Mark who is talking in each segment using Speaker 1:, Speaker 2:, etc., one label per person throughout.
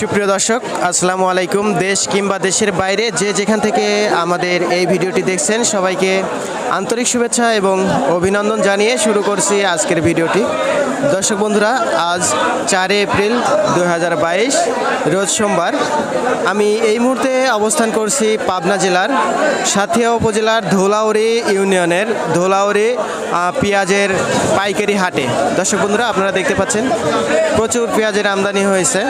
Speaker 1: সুপ্রিয় দর্শক, আসসালামু আলাইকুম। দেশ কিংবা দেশের বাইরে যে যেখান থেকে আমাদের এই ভিডিওটি দেখছেন, সবাইকে আন্তরিক শুভেচ্ছা এবং অভিনন্দন জানিয়ে শুরু করছি আজকের ভিডিওটি। দর্শক বন্ধুরা, আজ চারই এপ্রিল দু হাজার বাইশ, রোজ সোমবার। আমি এই মুহূর্তে অবস্থান করছি পাবনা জেলার সাথিয়া উপজেলার ধোলাউড়ি ইউনিয়নের ধোলাউড়ি পেঁয়াজের পাইকারি হাটে। দর্শক বন্ধুরা, আপনারা দেখতে পাচ্ছেন, প্রচুর পেঁয়াজের আমদানি হয়েছে।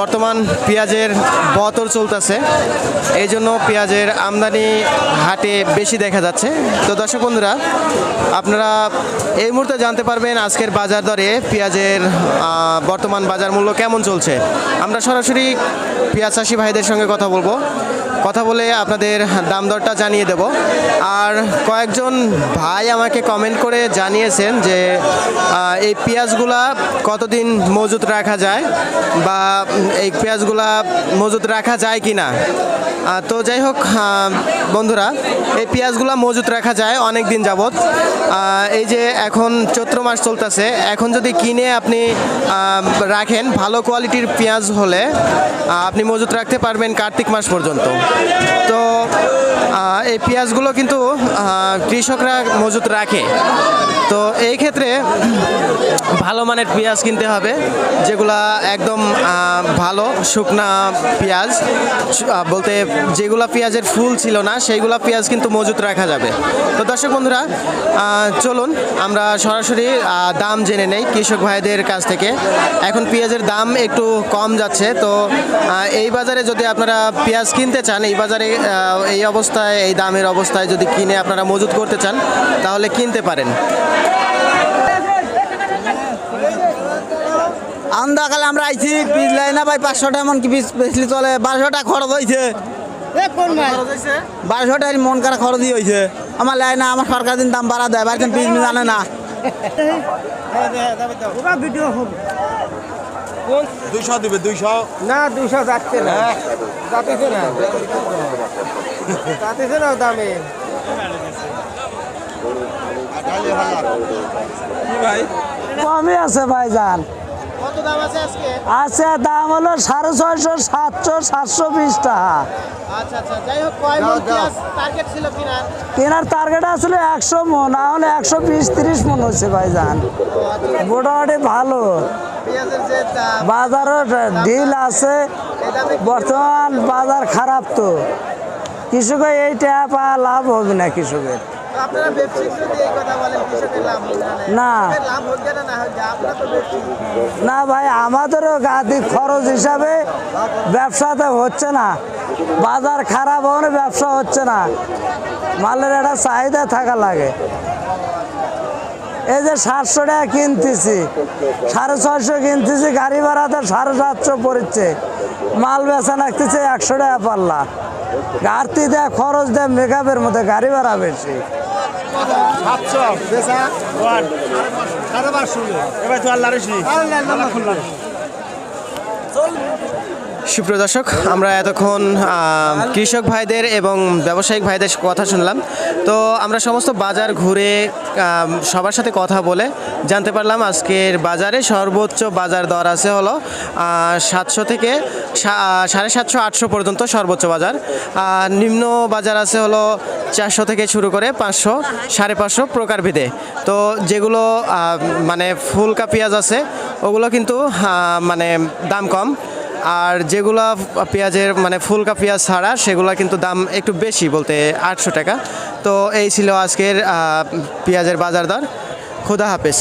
Speaker 1: বর্তমান পেঁয়াজের বতর চলতেছে। এই জন্য পেঁয়াজের আমদানি হাটে বেশি দেখা যাচ্ছে। তো দর্শক বন্ধুরা, আপনারা এই মুহূর্তে জানতে পারবেন আজকের বাজার দরে পেঁয়াজের বর্তমান বাজার মূল্য কেমন চলছে? আমরা সরাসরি পেঁয়াজ চাষি ভাইদের সঙ্গে কথা বলব। কথা বলে আপনাদের দাম দরটা জানিয়ে দেব। আর কয়েকজন ভাই আমাকে কমেন্ট করে জানিয়েছেন যে এই পেঁয়াজগুলা কতদিন মজুত রাখা যায় বা এই পেঁয়াজগুলা মজুত রাখা যায় কি না তো যাই হোক বন্ধুরা, এই পেঁয়াজগুলো মজুত রাখা যায় অনেক দিন যাবৎ। এই যে এখন চৈত্র মাস চলতেছে, এখন যদি কিনে আপনি রাখেন ভালো কোয়ালিটির পেঁয়াজ হলে আপনি মজুত রাখতে পারবেন কার্তিক মাস পর্যন্ত। তো এই পেঁয়াজগুলো কিন্তু কৃষকরা মজুত রাখে। তো এই ক্ষেত্রে ভালো মানের পেঁয়াজ কিনতে হবে, যেগুলা একদম ভালো শুকনা পেঁয়াজ। বলতে যেগুলা পেঁয়াজের ফুল ছিল না, সেইগুলা পেঁয়াজ কিন্তু মজুত রাখা যাবে। তো দর্শক বন্ধুরা চলুন, আমরা সরাসরি দাম জেনে নেই কৃষক ভাইদের কাছ থেকে। এখন পেঁয়াজের দাম একটু কম যাচ্ছে, তো এই বাজারে যদি আপনারা পেঁয়াজ কিনতে চান, এই বাজারে এই এই অবস্থায় এই দামের অবস্থায় যদি কিনে আপনারা মজুত করতে চান তাহলে কিনতে পারেন।
Speaker 2: আন্দাকালে আমরা আইছি বীজ লাই না ভাই পাঁচশোটা এমন কি বীজ বেশি চলে বারোশোটা খরচ হয়েছে বারোশোটা মন করা খরচই হয়েছে আমার লাই না আমার সরকার দিন দাম বাড়া দেয় বাড়িতে বীজ মিজ আনে না
Speaker 3: দুইশো দিবে দুইশো।
Speaker 4: না দুশো যাচ্ছে না। যাচ্ছে না। যাচ্ছে না দামে।
Speaker 2: কমই আছে ভাই যান
Speaker 1: দাম আছে
Speaker 2: দাম হলো সাড়ে ছয়শো সাতশো সাতশো বিশ টাকা।
Speaker 1: আচ্ছা আচ্ছা যাই হোক কয় মন পেঁয়াজ টার্গেট ছিল কেনার
Speaker 2: টার্গেট আসলে একশো মন না হলে একশো বিশ তিরিশ মন হচ্ছে ভাই যান মোটামুটি ভালো। বাজারও ডিল আছে। বর্তমান বাজার খারাপ তো। কৃষকের এই টাকা পাওয়া লাভ হবে না কৃষকের না
Speaker 1: না
Speaker 2: ভাই আমাদেরও গাদি খরচ হিসাবে ব্যবসাতে হচ্ছে না। বাজার খারাপ হলে ব্যবসা হচ্ছে না। মালের একটা চাহিদা থাকা লাগে। এই যে সাতশো টাকা কিনতেছি সাড়ে ছয়শো কিনতেছি গাড়ি ভাড়াতে সাড়ে সাতশো পড়ছে। মাল বেচা রাখতেছে একশো টাকা পাল্লা। গাড়তি দেয় খরচ দেয় মেকআপের মধ্যে গাড়ি ভাড়া বেশি।
Speaker 3: এবার তো আল্লাহ রেশি
Speaker 1: সুপ্রিয় দর্শক, আমরা এতক্ষণ কৃষক ভাইদের এবং ব্যবসায়িক ভাইদের কথা শুনলাম। তো আমরা সমস্ত বাজার ঘুরে সবার সাথে কথা বলে জানতে পারলাম আজকের বাজারে সর্বোচ্চ বাজার দর আছে হলো সাতশো থেকে সাড়ে সাতশো, আটশো পর্যন্ত সর্বোচ্চ বাজার। নিম্ন বাজার আছে হলো চারশো থেকে শুরু করে পাঁচশো, সাড়ে পাঁচশো প্রকারভেদে। তো যেগুলো মানে ফুলকা পেঁয়াজ আছে, ওগুলো কিন্তু মানে দাম কম। আর যেগুলা পেঁয়াজের মানে ফুলকা পেঁয়াজ ছাড়া, সেগুলা কিন্তু দাম একটু বেশি বলতে আটশো টাকা। তো এই ছিল আজকের পেঁয়াজের বাজার দর। খুদা হাফেজ।